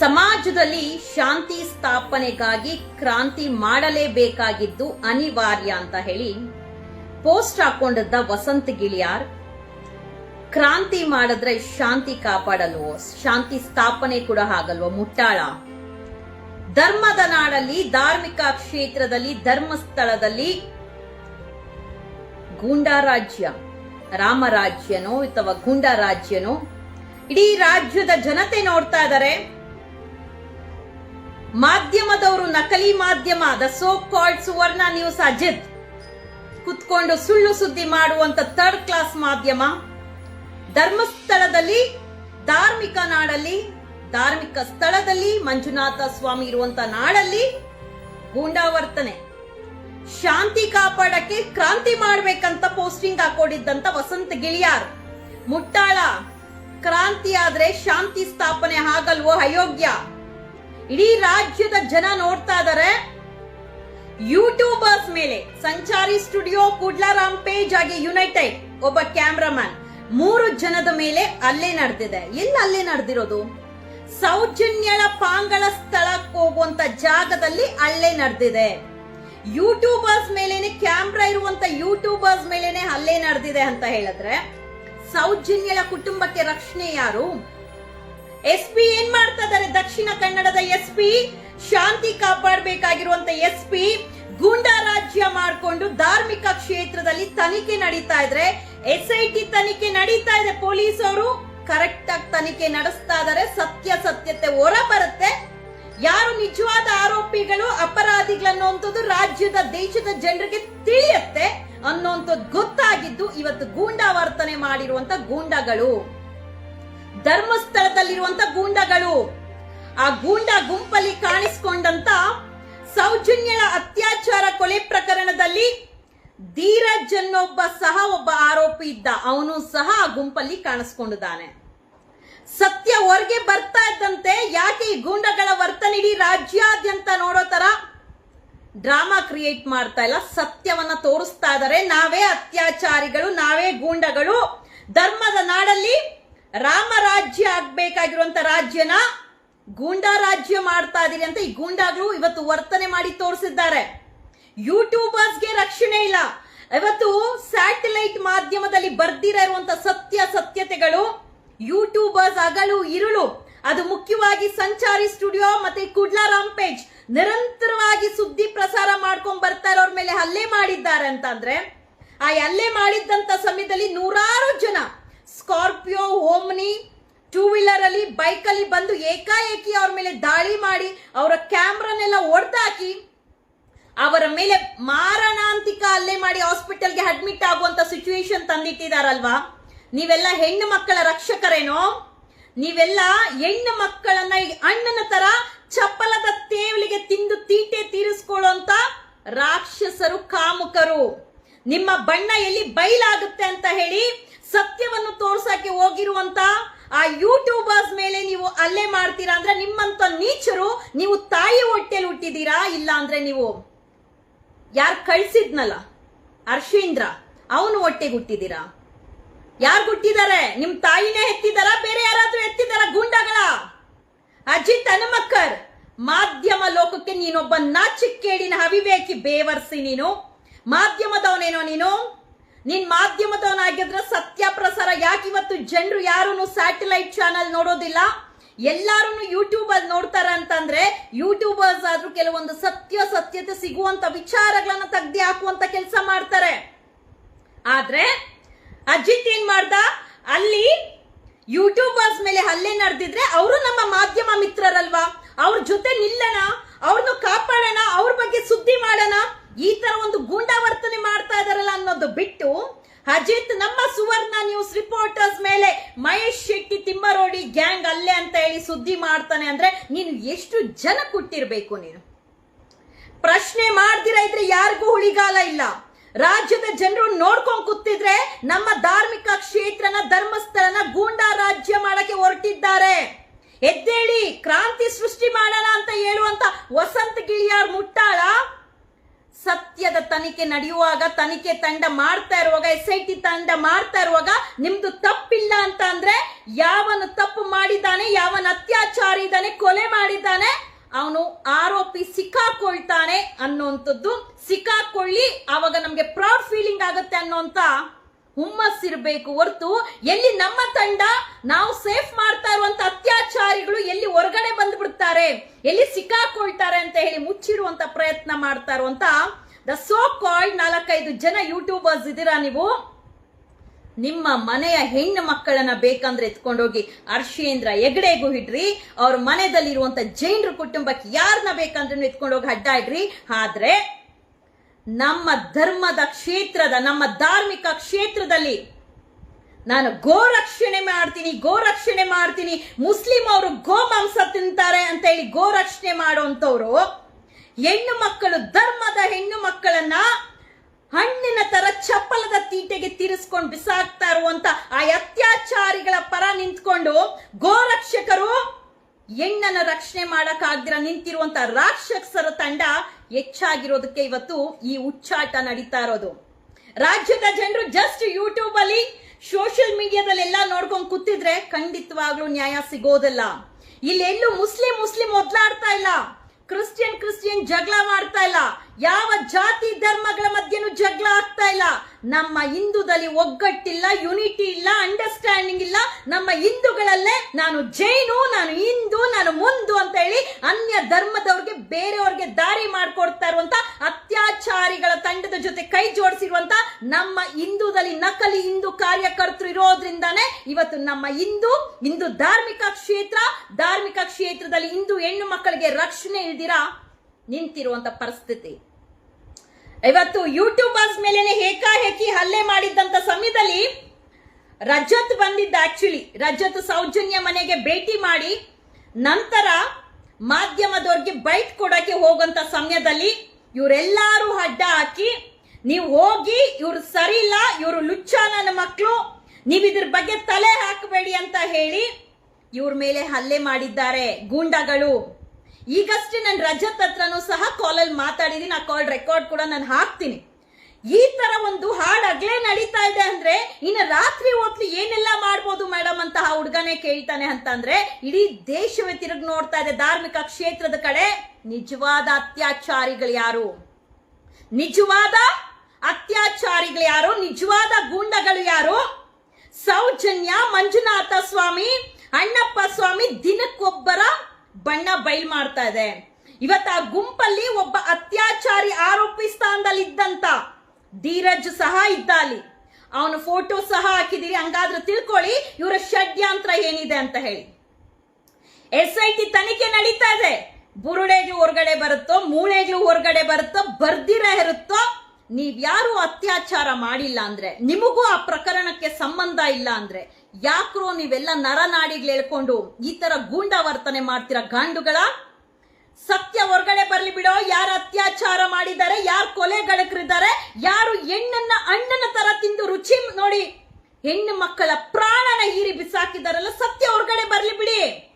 ಸಮಾಜದಲ್ಲಿ ಶಾಂತಿ ಸ್ಥಾಪನೆಗಾಗಿ ಕ್ರಾಂತಿ ಮಾಡಲೇಬೇಕಾಗಿದ್ದು ಅನಿವಾರ್ಯ ಅಂತ ಹೇಳಿ ಪೋಸ್ಟ್ ಹಾಕೊಂಡಿದ್ದ ವಸಂತ್ ಗಿಳಿಯಾರ್, ಕ್ರಾಂತಿ ಮಾಡಿದ್ರೆ ಶಾಂತಿ ಕಾಪಾಡಲ್ವೋ? ಶಾಂತಿ ಸ್ಥಾಪನೆ ಕೂಡ ಆಗಲ್ವೋ ಮುಟ್ಟಾಳ? ಧರ್ಮದ ನಾಡಲ್ಲಿ, ಧಾರ್ಮಿಕ ಕ್ಷೇತ್ರದಲ್ಲಿ, ಧರ್ಮಸ್ಥಳದಲ್ಲಿ ಗೂಂಡಾರಾಜ್ಯ, ರಾಮರಾಜ್ಯನೋ ಅಥವಾ ಗೂಂಡಾರಾಜ್ಯನೋ? ಇಡೀ ರಾಜ್ಯದ ಜನತೆ ನೋಡ್ತಾ ಇದ್ದಾರೆ ಮಾಧ್ಯಮದವರು ನಕಲಿ ಮಾಧ್ಯಮ the so called Suvarna news Ajit, ಕುತ್ಕೊಂಡು ಸುಳ್ಳು ಸುದ್ದಿ ಮಾಡುವಂತ ಥರ್ಡ್ ಕ್ಲಾಸ್ ಮಾಧ್ಯಮ, ಧರ್ಮಸ್ಥಳದಲ್ಲಿ, ಧಾರ್ಮಿಕ ನಾಡಲ್ಲಿ, ಧಾರ್ಮಿಕ ಸ್ಥಳದಲ್ಲಿ ಮಂಜುನಾಥ ಸ್ವಾಮಿ ಇರುವಂತ ನಾಡಲ್ಲಿ ಗೂಂಡಾವರ್ತನೆ. ಶಾಂತಿ ಕಾಪಾಡಕ್ಕೆ ಕ್ರಾಂತಿ ಮಾಡ್ಬೇಕಂತ ಪೋಸ್ಟಿಂಗ್ ಹಾಕೊಂಡಿದ್ದಂತ ವಸಂತ ಗಿಳಿಯಾರ್. ಮುಟ್ಟಾಳ, ಕ್ರಾಂತಿ ಆದ್ರೆ ಶಾಂತಿ ಸ್ಥಾಪನೆ ಆಗಲ್ವೋ ಅಯೋಗ್ಯ? ಇಡೀ ರಾಜ್ಯದ ಜನ ನೋಡ್ತಾ ಇದಾರೆ. ಯೂಟ್ಯೂಬರ್ಸ್ ಮೇಲೆ, ಸಂಚಾರಿ ಸ್ಟುಡಿಯೋ ಕುಡ್ಲಾರಾಮ್ ಪೇಜ್ ಆಗಿ ಯುನೈಟೆಡ್ ಒಬ್ಬ ಕ್ಯಾಮ್ರಾಮನ್, ಮೂರು ಜನದ ಮೇಲೆ ಅಲ್ಲೇ ನಡೆದಿದೆ. ಎಲ್ಲಿ ಅಲ್ಲೇ ನಡೆದಿರೋದು? ಸೌಜನ್ಯಳ ಪಾಂಗಳ ಸ್ಥಳಕ್ಕೆ ಹೋಗುವಂತ ಜಾಗದಲ್ಲಿ ಅಲ್ಲೇ ನಡೆದಿದೆ. ಯೂಟ್ಯೂಬರ್ಸ್ ಮೇಲೇನೆ, ಕ್ಯಾಮ್ರಾ ಇರುವಂತ ಯೂಟ್ಯೂಬರ್ಸ್ ಮೇಲೇನೆ ಅಲ್ಲೇ ನಡೆದಿದೆ ಅಂತ ಹೇಳಿದ್ರೆ, ಸೌಜನ್ಯಳ ಕುಟುಂಬಕ್ಕೆ ರಕ್ಷಣೆ ಯಾರು? ಎಸ್ ಪಿ ಏನ್ ಮಾಡ್ತಾ ಇದಾರೆ ದಕ್ಷಿಣ ಕನ್ನಡದ ಎಸ್ ಪಿ ಶಾಂತಿ ಕಾಪಾಡಬೇಕಾಗಿರುವಂತ ಎಸ್ ಪಿ ಗೂಂಡಾ ರಾಜ್ಯ ಮಾಡಿಕೊಂಡು ಧಾರ್ಮಿಕ ಕ್ಷೇತ್ರದಲ್ಲಿ ತನಿಖೆ ನಡೀತಾ ಇದ್ರೆ ಎಸ್ ಐ ಟಿ ತನಿಖೆ ನಡೀತಾ ಇದೆ ಪೊಲೀಸ್ ಅವರು ಕರೆಕ್ಟ್ ಆಗಿ ತನಿಖೆ ನಡೆಸ್ತಾ ಇದಾರೆ. ಸತ್ಯಾಸತ್ಯತೆ ಹೊರ ಬರುತ್ತೆ. ಯಾರು ನಿಜವಾದ ಆರೋಪಿಗಳು ಅಪರಾಧಿಗಳನ್ನುವಂಥದ್ದು ರಾಜ್ಯದ, ದೇಶದ ಜನರಿಗೆ ತಿಳಿಯತ್ತೆ ಅನ್ನುವಂಥದ್ದು ಗೊತ್ತಾಗಿದ್ದು ಇವತ್ತು ಗೂಂಡಾವರ್ತನೆ ಮಾಡಿರುವಂತ ಗೂಂಡಗಳು. ಧರ್ಮಸ್ಥಳದಲ್ಲಿರುವಂತ ಗೂಂಡಗಳು. ಆ ಗೂಂಡ ಗುಂಪಲ್ಲಿ ಕಾಣಿಸಿಕೊಂಡಂತ ಸೌಜನ್ಯಳ ಅತ್ಯಾಚಾರ ಕೊಲೆ ಪ್ರಕರಣದಲ್ಲಿ ಧೀರಜ್ ಅನ್ನೊಬ್ಬ ಸಹ ಒಬ್ಬ ಆರೋಪಿ ಇದ್ದ. ಅವನು ಸಹ ಆ ಗುಂಪಲ್ಲಿ ಕಾಣಿಸ್ಕೊಂಡಿದ್ದಾನೆ. ಸತ್ಯ ಹೊರಗೆ ಬರ್ತಾ ಇದ್ದಂತೆ ಯಾಕೆ ಈ ಗೂಂಡಗಳ ವರ್ತನೆ ಇಡೀ ರಾಜ್ಯಾದ್ಯಂತ ನೋಡೋ ತರ ಡ್ರಾಮಾ ಕ್ರಿಯೇಟ್ ಮಾಡ್ತಾ ಇಲ್ಲ, ಸತ್ಯವನ್ನ ತೋರಿಸ್ತಾ ಇದ್ದಾರೆ ನಾವೇ ಅತ್ಯಾಚಾರಿಗಳು, ನಾವೇ ಗೂಂಡಗಳು. ಧರ್ಮದ ನಾಡಲ್ಲಿ ರಾಮ ರಾಜ್ಯ ಆಗ್ಬೇಕಾಗಿರುವಂತ ರಾಜ್ಯನ ಗೂಂಡಾ ರಾಜ್ಯ ಮಾಡ್ತಾ ಇದೀರಿ ಅಂತ ಈ ಗೂಂಡಾಗಳು ಇವತ್ತು ವರ್ತನೆ ಮಾಡಿ ತೋರಿಸಿದ್ದಾರೆ. ಯೂಟ್ಯೂಬರ್ಸ್ಗೆ ರಕ್ಷಣೆ ಇಲ್ಲ. ಇವತ್ತು ಸ್ಯಾಟಲೈಟ್ ಮಾಧ್ಯಮದಲ್ಲಿ ಬರ್ದಿರ ಇರುವಂತ ಸತ್ಯ ಸತ್ಯತೆಗಳು ಯೂಟ್ಯೂಬರ್ಸ್ ಅಗಲು ಇರುಳು. ಅದು ಮುಖ್ಯವಾಗಿ ಸಂಚಾರಿ ಸ್ಟುಡಿಯೋ ಮತ್ತೆ ಕುಡ್ಲಾರಾಮ್ ಪೇಜ್ ನಿರಂತರವಾಗಿ ಸುದ್ದಿ ಪ್ರಸಾರ ಮಾಡ್ಕೊಂಡ್ ಬರ್ತಾ ಇರೋರ್ ಮೇಲೆ ಹಲ್ಲೆ ಮಾಡಿದ್ದಾರೆ ಅಂತಂದ್ರೆ ಆ ಹಲ್ಲೆ ಮಾಡಿದ್ದಂತ ಸಮಯದಲ್ಲಿ ನೂರಾರು ಜನ ಸ್ಕಾರ್ಪಿಯೋ, ಓಮ್ನಿ ಟೂ ವೀಲರ್ ಅಲ್ಲಿ ಬೈಕ್ ಅಲ್ಲಿ ಬಂದು ಏಕಾಏಕಿ ಅವ್ರ ಮೇಲೆ ದಾಳಿ ಮಾಡಿ, ಅವರ ಕ್ಯಾಮ್ರಾನೆಲ್ಲ ಹೊಡೆದಾಕಿ ಅವರ ಮೇಲೆ ಮಾರಣಾಂತಿಕ ಹಲ್ಲೆ ಮಾಡಿ ಹಾಸ್ಪಿಟಲ್ಗೆ ಅಡ್ಮಿಟ್ ಆಗುವಂತ ಸಿಚುವೇಶನ್ ತಂದಿಟ್ಟಿದಾರಲ್ವಾ? ನೀವೆಲ್ಲ ಹೆಣ್ಣು ಮಕ್ಕಳ ರಕ್ಷಕರೇನೋ? ನೀವೆಲ್ಲ ಹೆಣ್ಣು ಮಕ್ಕಳನ್ನ ಅಣ್ಣನ ತರ ಚಪ್ಪಲದ ತೇವಲಿಗೆ ತಿಂದು ತೀಟೆ ತೀರಿಸ್ಕೊಳ್ಳುವಂತ ರಾಕ್ಷಸರು, ಕಾಮುಕರು. ನಿಮ್ಮ ಬಣ್ಣ ಎಲ್ಲಿ ಬೈಲಾಗುತ್ತೆ ಅಂತ ಹೇಳಿ ಸತ್ಯವನ್ನು ತೋರ್ಸಕ್ಕೆ ಹೋಗಿರುವಂತ ಆ ಯೂಟ್ಯೂಬರ್ಸ್ ಮೇಲೆ ನೀವು ಅಲ್ಲೇ ಮಾಡ್ತೀರಾ ಅಂದ್ರೆ ನಿಮ್ಮಂತ ನೀಚರು ನೀವು ತಾಯಿ ಹೊಟ್ಟೆಲಿ ಹುಟ್ಟಿದ್ದೀರಾ? ಇಲ್ಲ ಅಂದ್ರೆ ನೀವು ಯಾರು ಕಳ್ಸಿದ್ನಲ್ಲ? ಅರ್ಶೀಂದ್ರ ಅವನು ಹೊಟ್ಟೆಗೆ ಹುಟ್ಟಿದ್ದೀರಾ? ಯಾರು ಹುಟ್ಟಿದ್ದಾರೆ? ನಿಮ್ ತಾಯಿನೇ ಎತ್ತಿದಾರ ಬೇರೆ ಯಾರಾದ್ರೂ ಎತ್ತಿದಾರ ಗುಂಡಗಳ? ಅಜಿತ್ ಹನುಮಕ್ಕರ್ ಮಾಧ್ಯಮ ಲೋಕಕ್ಕೆ ನೀನೊಬ್ಬ ನಾಚಿಕ್ಕೇಡಿನ ಅವಿವೇಕಿ ಬೇವರ್ಸಿ ನೀನು. ಮಾಧ್ಯಮದವನೇನೋ ನೀನು? ನೀನ್ ಮಾಧ್ಯಮದವನಾಗಿದ್ರೆ ಸತ್ಯ ಪ್ರಸಾರ ಯಾಕೆ ಇವತ್ತು ಜನರು ಯಾರು ಸ್ಯಾಟಲೈಟ್ ಚಾನಲ್ ನೋಡೋದಿಲ್ಲ? ಎಲ್ಲಾರು ಯೂಟ್ಯೂಬ್ ಅಲ್ಲಿ ನೋಡ್ತಾರ ಅಂತಂದ್ರೆ ಯೂಟ್ಯೂಬರ್ಸ್ ಆದ್ರೂ ಕೆಲವೊಂದು ಸತ್ಯ ಸತ್ಯತೆ ಸಿಗುವಂತ ವಿಚಾರಗಳನ್ನ ತೆಗ್ದಿ ಹಾಕುವಂತ ಕೆಲಸ ಮಾಡ್ತಾರೆ. ಆದ್ರೆ ಅಜಿತ್ ಏನ್ ಮಾಡ್ದ? ಅಲ್ಲಿ ಯೂಟ್ಯೂಬರ್ಸ್ ಮೇಲೆ ಹಲ್ಲೆ ನಡೆದಿದ್ರೆ ಅವರು ನಮ್ಮ ಮಾಧ್ಯಮ ಮಿತ್ರರಲ್ವಾ? ಅವ್ರ ಜೊತೆ ನಿಲ್ಲಣ ಅವ್ರನ್ನ ಕಾಪಾಡೋಣ, ಅವ್ರ ಬಗ್ಗೆ ಸುದ್ದಿ ಮಾಡೋಣ. ಈ ತರ ಒಂದು ಗೂಂಡಾವರ್ತನೆ ಮಾಡ್ತಾ ಇದಾರಲ್ಲ ಅನ್ನೋದು ಬಿಟ್ಟು ಅಜಿತ್, ನಮ್ಮ ಸುವರ್ಣ ನ್ಯೂಸ್ ರಿಪೋರ್ಟರ್ಸ್ ಮೇಲೆ ಮಹೇಶ್ ಶೆಟ್ಟಿ ತಿಮ್ಮರೋಡಿ ಗ್ಯಾಂಗ್ ಅಲ್ಲೇ ಅಂತ ಹೇಳಿ ಸುದ್ದಿ ಮಾಡ್ತಾನೆ ಅಂದ್ರೆ ನೀನು ಎಷ್ಟು ಜನ ಕೊಟ್ಟಿರ್ಬೇಕು ನೀನು? ಪ್ರಶ್ನೆ ಮಾಡ್ದಿರ ಇದ್ರೆ ಯಾರಿಗೂ ಹುಳಿಗಾಲ ಇಲ್ಲ. ರಾಜ್ಯದ ಜನರು ನೋಡ್ಕೊಂಡ್ ಕೂತಿದ್ರೆ ನಮ್ಮ ಧಾರ್ಮಿಕ ಕ್ಷೇತ್ರನ, ಧರ್ಮಸ್ಥಳನ ಗೂಂಡಾ ರಾಜ್ಯ ಮಾಡಕ್ಕೆ ಹೊರಟಿದ್ದಾರೆ. ಎದ್ದೇಳಿ ಕ್ರಾಂತಿ ಸೃಷ್ಟಿ ಮಾಡೋಣ ಅಂತ ಹೇಳುವಂತ ವಸಂತ ಗಿಳಿಯಾರ್ ಮುಟ್ಟಾಳ? ಸತ್ಯದ ತನಿಖೆ ನಡೆಯುವಾಗ, ತನಿಖೆ ತಂಡ ಮಾಡ್ತಾ ಇರುವಾಗ, ಎಸ್ ಐ ಟಿ ತಂಡ ಮಾಡ್ತಾ ಇರುವಾಗ ನಿಮ್ದು ತಪ್ಪಿಲ್ಲ ಅಂತ ಅಂದ್ರೆ ಯಾವನು ತಪ್ಪು ಮಾಡಿದ್ದಾನೆ, ಯಾವನ ಅತ್ಯಾಚಾರ ಇದ್ದಾನೆ, ಕೊಲೆ ಮಾಡಿದ್ದಾನೆ, ಅವನು ಆರೋಪಿ ಸಿಕ್ಕಾಕೊಳ್ತಾನೆ ಅನ್ನೋಂಥದ್ದು ಸಿಕ್ಕಾಕೊಳ್ಳಿ ಆವಾಗ ನಮ್ಗೆ ಪ್ರೌಡ್ ಫೀಲಿಂಗ್ ಆಗುತ್ತೆ ಅನ್ನೋಂತ ಹುಮ್ಮಸ್ಸಿರ್ಬೇಕು ಹೊರತು ಎಲ್ಲಿ ನಮ್ಮ ತಂಡ ನಾವು ಸೇಫ್ ಮಾಡ್ತಾ ಇರುವಂತ ಅತ್ಯಾಚಾರಿಗಳು ಎಲ್ಲಿ ಹೊರಗಡೆ ಬಂದ್ಬಿಡ್ತಾರೆ, ಎಲ್ಲಿ ಸಿಕ್ಕಾಕೊಳ್ತಾರೆ ಅಂತ ಹೇಳಿ ಮುಚ್ಚಿಡುವಂತ ಪ್ರಯತ್ನ ಮಾಡ್ತಾ ಇರುವಂತ ದ ಸೋ ಕಾಲ್ಡ್ ನಾಲ್ಕೈದು ಜನ ಯೂಟ್ಯೂಬರ್ಸ್ ಇದ್ದೀರಾ ನೀವು? ನಿಮ್ಮ ಮನೆಯ ಹೆಣ್ಣು ಮಕ್ಕಳನ್ನ ಬೇಕಂದ್ರೆ ಎತ್ಕೊಂಡೋಗಿ ಅರ್ಷೇಂದ್ರ ಹೆಗಡೆಗೂ ಹಿಡ್ರಿ ಅವ್ರ ಮನೆಯಲ್ಲಿರುವಂತ ಜೈನರ ಕುಟುಂಬಕ್ಕೆ ಯಾರನ್ನ ಬೇಕಂದ್ರೂ ಎತ್ಕೊಂಡೋಗಿ ಅಡ್ಡ ಇಡ್ರಿ. ಆದ್ರೆ ನಮ್ಮ ಧರ್ಮದ ಕ್ಷೇತ್ರದ, ನಮ್ಮ ಧಾರ್ಮಿಕ ಕ್ಷೇತ್ರದಲ್ಲಿ ನಾನು ಗೋರಕ್ಷಣೆ ಮಾಡ್ತೀನಿ ಗೋರಕ್ಷಣೆ ಮಾಡ್ತೀನಿ. ಮುಸ್ಲಿಂ ಅವರು ಗೋಮಾಂಸ ತಿಂತಾರೆ ಅಂತ ಹೇಳಿ ಗೋರಕ್ಷಣೆ ಮಾಡುವಂಥವ್ರು, ಹೆಣ್ಣು ಮಕ್ಕಳು ಧರ್ಮದ ಹೆಣ್ಣು ಮಕ್ಕಳನ್ನ ಹಣ್ಣಿನ ತರ ಚಪ್ಪಲದ ತೀಟೆಗೆ ತೀರಿಸ್ಕೊಂಡು ಬಿಸಾಕ್ತಾ ಇರುವಂತ ಆ ಅತ್ಯಾಚಾರಿಗಳ ಪರ ನಿಂತ್ಕೊಂಡು ಗೋರಕ್ಷಕರು ಹೆಣ್ಣನ ರಕ್ಷಣೆ ಮಾಡಕ್ ಆಗ್ದಿರ ನಿಂತಿರುವಂತ ರಾಕ್ಷಸರ ತಂಡ ಹೆಚ್ಚಾಗಿರೋದಕ್ಕೆ ಇವತ್ತು ಈ ಉಚ್ಚಾಟ ನಡೀತಾ ಇರೋದು. ರಾಜ್ಯದ ಜನರು ಜಸ್ಟ್ ಯೂಟ್ಯೂಬ್ ಅಲ್ಲಿ ಸೋಷಿಯಲ್ ಮೀಡಿಯಾದಲ್ಲಿ ಎಲ್ಲ ನೋಡ್ಕೊಂಡು ಕೂತಿದ್ರೆ ಖಂಡಿತವಾಗ್ಲೂ ನ್ಯಾಯ ಸಿಗೋದಲ್ಲ. ಇಲ್ಲೆಲ್ಲೂ ಮುಸ್ಲಿಂ ಮುಸ್ಲಿಂ ಒದ್ಲಾಡ್ತಾ ಇಲ್ಲ. ಕ್ರಿಶ್ಚಿಯನ್ ಕ್ರಿಶ್ಚಿಯನ್ ಜಗಳ ಮಾಡ್ತಾ ಇಲ್ಲ. ಯಾವ ಜಾತಿ, ಧರ್ಮಗಳ ಮಧ್ಯನೂ ಜಗಳ ಆಗ್ತಾ ಇಲ್ಲ. ನಮ್ಮ ಹಿಂದೂದಲ್ಲಿ ಒಗ್ಗಟ್ಟಿಲ್ಲ ಯುನಿಟಿ ಇಲ್ಲ ಅಂಡರ್ಸ್ಟ್ಯಾಂಡಿಂಗ್ ಇಲ್ಲ. ನಮ್ಮ ಹಿಂದೂಗಳಲ್ಲೇ ನಾನು ಜೈನು, ನಾನು ಹಿಂದೂ, ನಾನು ಮುಂದು ಅಂತ ಹೇಳಿ ಅನ್ಯ ಧರ್ಮದವ್ರಿಗೆ ಬೇರೆಯವ್ರಿಗೆ ದಾರಿ ಮಾಡ್ಕೊಡ್ತಾ ಇರುವಂತ ಅತ್ಯಾಚಾರಿಗಳ ತಂಡದ ಜೊತೆ ಕೈ ಜೋಡಿಸಿರುವಂತ ನಮ್ಮ ಹಿಂದೂದಲ್ಲಿ ನಕಲಿ ಹಿಂದೂ ಕಾರ್ಯಕರ್ತರು ಇರೋದ್ರಿಂದಾನೇ ಇವತ್ತು ನಮ್ಮ ಹಿಂದೂ ಹಿಂದೂ ಧಾರ್ಮಿಕ ಕ್ಷೇತ್ರ, ಧಾರ್ಮಿಕ ಕ್ಷೇತ್ರದಲ್ಲಿ ಹಿಂದೂ ಹೆಣ್ಣು ಮಕ್ಕಳಿಗೆ ರಕ್ಷಣೆ ಇಲ್ದಿರಾ? ನಿಂತಿರುವಂತ ಪರಿಸ್ಥಿತಿ. ಇವತ್ತು ಯೂಟ್ಯೂಬರ್ಸ್ ಮೇಲೇನೆ ಏಕಾಏಕಿ ಹಲ್ಲೆ ಮಾಡಿದ್ದಂತ ಸಮಯದಲ್ಲಿ ರಜತ್ ಬಂದಿದ್ದ ಆಕ್ಚುಲಿ ರಜತ್ ಸೌಜನ್ಯ ಮನೆಗೆ ಭೇಟಿ ಮಾಡಿ ನಂತರ ಮಾಧ್ಯಮದವ್ರಿಗೆ ಬೈಟ್ ಕೊಡಕ್ಕೆ ಹೋಗಂತ ಸಮಯದಲ್ಲಿ ಇವರೆಲ್ಲರೂ ಅಡ್ಡ ಹಾಕಿ, ನೀವು ಹೋಗಿ, ಇವ್ರು ಸರಿ ಇಲ್ಲ, ಇವರು ಲುಚ್ಚ ನನ್ನ ಮಕ್ಕಳು ನೀವು ಇದ್ರ ಬಗ್ಗೆ ತಲೆ ಹಾಕಬೇಡಿ ಅಂತ ಹೇಳಿ ಇವ್ರ ಮೇಲೆ ಹಲ್ಲೆ ಮಾಡಿದ್ದಾರೆ ಗೂಂಡಗಳು. ಈಗಷ್ಟೇ ನಾನು ರಜತ್ ಹತ್ರನೂ ಸಹ ಕಾಲಲ್ಲಿ ಮಾತಾಡಿದೀನಿ. ಆ ಕಾಲ್ ರೆಕಾರ್ಡ್ ಕೂಡ ನಾನು ಹಾಕ್ತೀನಿ. ಈ ತರ ಒಂದು ಹಾಡ್ ಅಗ್ಲೇ ನಡೀತಾ ಇದೆ ಅಂದ್ರೆ, ಇನ್ನು ರಾತ್ರಿ ಹೊತ್ತು ಏನೆಲ್ಲ ಮಾಡ್ಬೋದು ಮೇಡಮ್ ಅಂತ ಆ ಹುಡುಗನೇ ಕೇಳ್ತಾನೆ ಅಂತಂದ್ರೆ, ಇಡೀ ದೇಶವೇ ತಿರುಗಿ ನೋಡ್ತಾ ಇದೆ ಧಾರ್ಮಿಕ ಕ್ಷೇತ್ರದ ಕಡೆ. ನಿಜವಾದ ಅತ್ಯಾಚಾರಿಗಳು ಯಾರು? ನಿಜವಾದ ಅತ್ಯಾಚಾರಿಗಳು ಯಾರು? ನಿಜವಾದ ಗೂಂಡಗಳು ಯಾರು? ಸೌಜನ್ಯ ಮಂಜುನಾಥ ಸ್ವಾಮಿ, ಅಣ್ಣಪ್ಪ ಸ್ವಾಮಿ ದಿನಕ್ಕೊಬ್ಬರ ಬಣ್ಣ ಬೈಲ್ ಮಾಡ್ತಾ ಇದೆ. ಇವತ್ತು ಆ ಗುಂಪಲ್ಲಿ ಒಬ್ಬ ಅತ್ಯಾಚಾರಿ ಆರೋಪಿ ಸ್ಥಾನದಲ್ಲಿ ಇದ್ದಂತ ಧೀರಜ್ ಸಹ ಇದ್ದ ಅಲ್ಲಿ ಅವನ ಫೋಟೋ ಸಹ ಹಾಕಿದಿರಿ. ಹಂಗಾದ್ರೆ ತಿಳ್ಕೊಳ್ಳಿ, ಇವರ ಷಡ್ಯಂತ್ರ ಏನಿದೆ ಅಂತ ಹೇಳಿ. ಎಸ್ ಐ ಟಿ ತನಿಖೆ ನಡೀತಾ ಇದೆ. ಬುರುಡೆಗೆ ಹೊರಗಡೆ ಬರುತ್ತೋ ಮೂಳೆಗಳು ಹೊರಗಡೆ ಬರುತ್ತೋ, ಬರ್ದಿರ ಇರುತ್ತೋ ನೀವ್ಯಾರು ಅತ್ಯಾಚಾರ ಮಾಡಿಲ್ಲ ಅಂದ್ರೆ, ನಿಮಗೂ ಆ ಪ್ರಕರಣಕ್ಕೆ ಸಂಬಂಧ ಇಲ್ಲ ಅಂದ್ರೆ, ಯಾಕ್ರೋ ನೀವೆಲ್ಲ ನರನಾಡಿಗಳು ಹೇಳ್ಕೊಂಡು ಈ ತರ ಗೂಂಡ ವರ್ತನೆ ಮಾಡ್ತೀರಾ ಗಾಂಡುಗಳ? ಸತ್ಯ ಹೊರಗಡೆ ಬರ್ಲಿ ಬಿಡೋ, ಯಾರು ಅತ್ಯಾಚಾರ ಮಾಡಿದ್ದಾರೆ, ಯಾರು ಕೊಲೆಗಳಕರಿದ್ದಾರೆ ಯಾರು ಹೆಣ್ಣನ್ನ ಅಣ್ಣನ ತರ ತಿಂದು ರುಚಿ ನೋಡಿ ಹೆಣ್ಣು ಮಕ್ಕಳ ಪ್ರಾಣನ ಹೀರಿ ಬಿಸಾಕಿದಾರಲ್ಲ ಸತ್ಯ ಹೊರಗಡೆ ಬರ್ಲಿ ಬಿಡಿ.